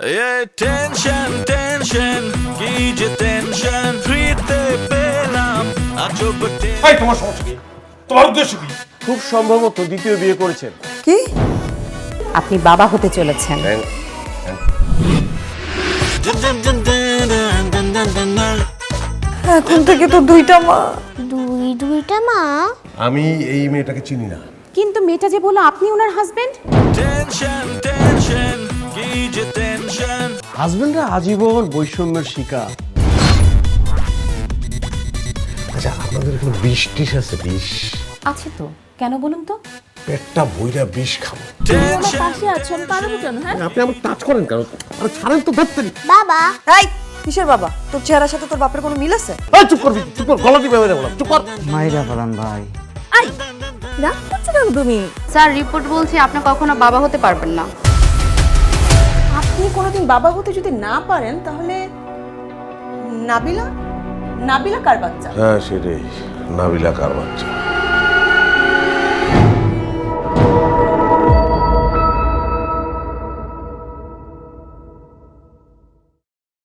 এই tension tension কি যে টেনশন ফ্রিতে পেলাম আজব এই তোমার সমস্যা কি? তোমার উদ্দেশ্য কি? খুব সম্ভবত দ্বিতীয় বিয়ে করেছেন। কি? আপনি বাবা হতে চলেছেন। এখন থেকে তো দুইটা মা। দুই দুইটা মা? আমি এই মেয়েটাকে চিনি না। কিন্তু মেয়েটা যে বলল আপনি ওনার হাজবেন্ড টেনশন টেনশন কি যে হাজবেন্ডরা আজীবন বৈষম্যের শিকার। আচ্ছা আপনাদের এখানে বিষ টিস আছে? বিষ? আছে তো। কেন বলুন তো? পেটটা বইরা বিষ খাব। পাশে আছেন পারব কেন হ্যাঁ? আপনি আমাকে টাচ করেন কেন? আরে ছাড়েন তো ধরতেন বাবা। এই কিসের বাবা? তোর চেহারার সাথে তোর বাপের কোনো মিল আছে? এই চুপ করবি চুপ কর গলা দিবে বললাম চুপ কর। মাইরা ফেলান ভাই। আই রাগ করছ কেন তুমি? স্যার রিপোর্ট বলছে আপনি কখনো বাবা হতে পারবেন না। কোনোদিন বাবা হতে যদি না পারেন, তাহলে নাবিলা? নাবিলা কার বাচ্চা? হ্যাঁ সেটাই। নাবিলা কার বাচ্চা?